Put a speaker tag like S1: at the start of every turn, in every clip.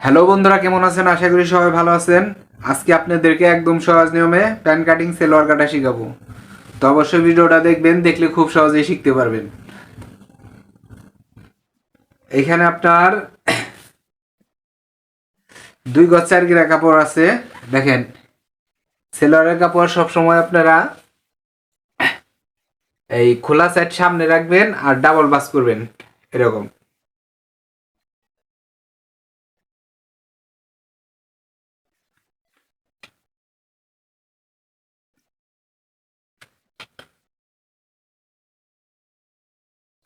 S1: Hello বন্ধুরা, কেমন আছেন? আশা করি সবাই ভালো আছেন। আজকে আপনাদেরকে একদম সহজ নিয়মে প্যান কাটিং সেলোয়ার কাটা শিখাবো। তো অবশ্যই ভিডিওটা দেখবেন, দেখলে খুব সহজেই শিখতে পারবেন। এখানে আপনার দুই গজ চার গিরা কাপড় আছে। দেখেন সেলোয়ারের কাপড় সবসময় আপনারা এই খোলা সাইড সামনে রাখবেন আর ডাবল বাস করবেন, এরকম।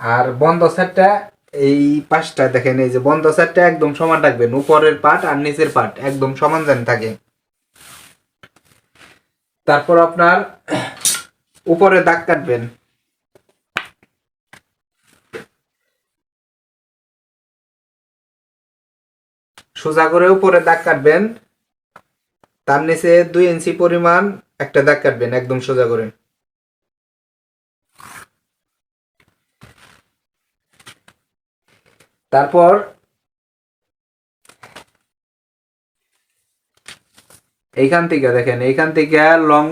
S1: আর বন্ধ সাইডটা এই পাশটা দেখেন, এই যে বন্ধ সাইডটা একদম সমান রাখবেন উপরের পাট আর নিচের পাট একদম সমান যেন থাকে। তারপর আপনার উপরে দাগ কাটবেন। সোজা করে উপরে দাগ কাটবেন। তার নিচে দুই ইঞ্চি পরিমাণ একটা দাগ কাটবেন একদম সোজা করে। তারপর এইখান থেকে দেখেন, এইখান থেকে লং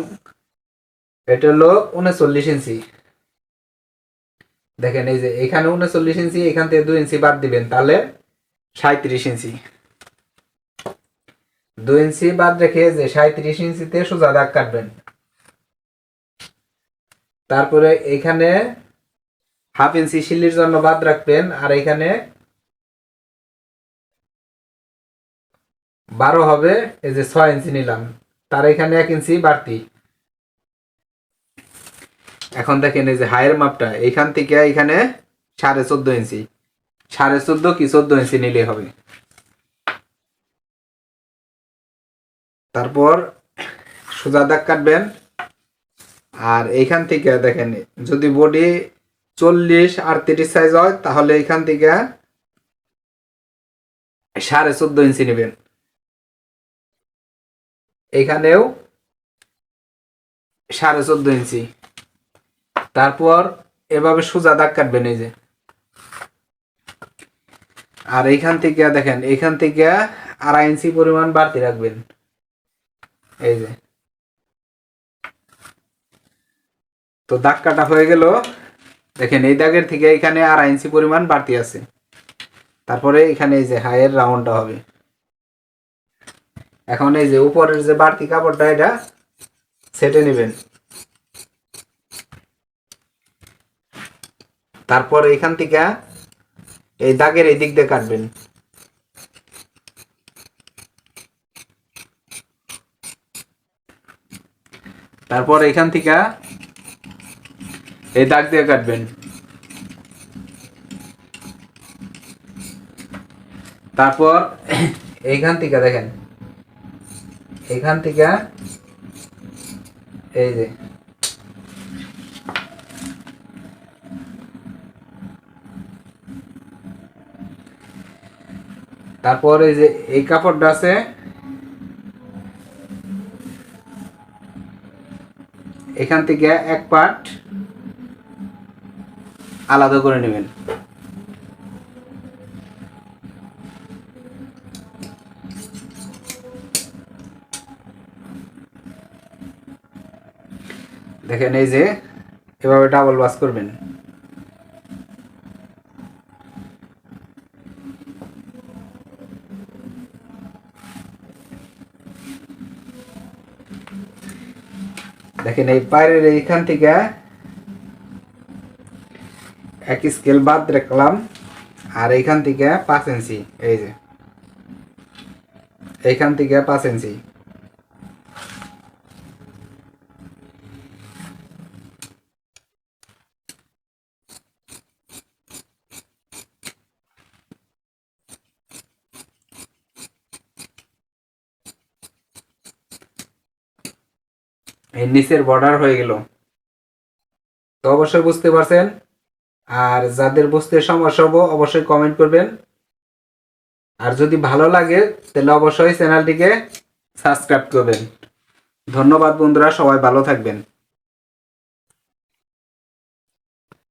S1: এটা হলো উনচল্লিশ ইঞ্চি। দেখেন এই যে এখানে উনচল্লিশ ইঞ্চি, এখান থেকে দুই ইঞ্চি বাদ দিবেন, তাহলে সাঁত্রিশ ইঞ্চি। দুই ইঞ্চি বাদ রেখে যে সাঁত্রিশ ইঞ্চিতে সোজা দাগ কাটবেন। তারপরে এখানে হাফ ইঞ্চি শিল্লির জন্য বাদ রাখবেন, আর এখানে বারো হবে, এই যে ছয় ইঞ্চি নিলাম। তার এখানে এক ইঞ্চি বাড়তি। এখন দেখেন এই যে হায়ের মাপটা, এইখান থেকে এখানে সাড়ে চোদ্দ ইঞ্চি। সাড়ে চোদ্দ কি চোদ্দ ইঞ্চি নিলে হবে। তারপর সোজা দাগ কাটবেন। আর এইখান থেকে দেখেন, যদি বডি চল্লিশ আর তিরিশ সাইজ হয়, তাহলে এইখান থেকে সাড়ে চোদ্দ ইঞ্চি নেবেন। এখানেও সাড়ে চোদ্দ ইঞ্চি। তারপর এভাবে সোজা দাগ কাটবেন এই যে। আর এইখান থেকে দেখেন, এইখান থেকে আড়াই ইঞ্চি পরিমাণ বাড়তি রাখবেন। এই যে। তো দাগ কাটা হয়ে গেল। দেখেন, এই দাগের থেকে এখানে আড়াই ইঞ্চি পরিমাণ বাড়তি আছে। তারপরে এখানে এই যে হায়ের রাউন্ডটা হবে। এখন এই যে উপরের যে বাড়তি কাপড়টা, এটা সেটে নেবেন। তারপর এখান থেকে এই দাগের এই দিক দিয়ে কাটবেন। তারপর এখান থেকে এই দাগ দিয়ে কাটবেন। তারপর এইখান থেকে দেখেন এখান থেকে, এই যে, তারপর এই যে এই কাপড়টা আছে, এখান থেকে এক পার্ট আলাদা করে নেবেন। দেখেন এই যে, এভাবে ডাবল বাস করবেন। দেখেন এই পায়ের এইখান থেকে এক স্কেল বাদ রাখলাম, আর এইখান থেকে পাঁচ ইঞ্চি, এই যে। এইখান থেকে পাঁচ ইঞ্চি। নিচের বর্ডার হয়ে গেল। তো অবশ্যই বুঝতে পারছেন। আর যাদের বুঝতে সমস্যা হব, অবশ্যই কমেন্ট করবেন। আর যদি ভালো লাগে, তাহলে অবশ্যই চ্যানেলটিকে সাবস্ক্রাইব করবেন। ধন্যবাদ বন্ধুরা, সবাই ভালো থাকবেন।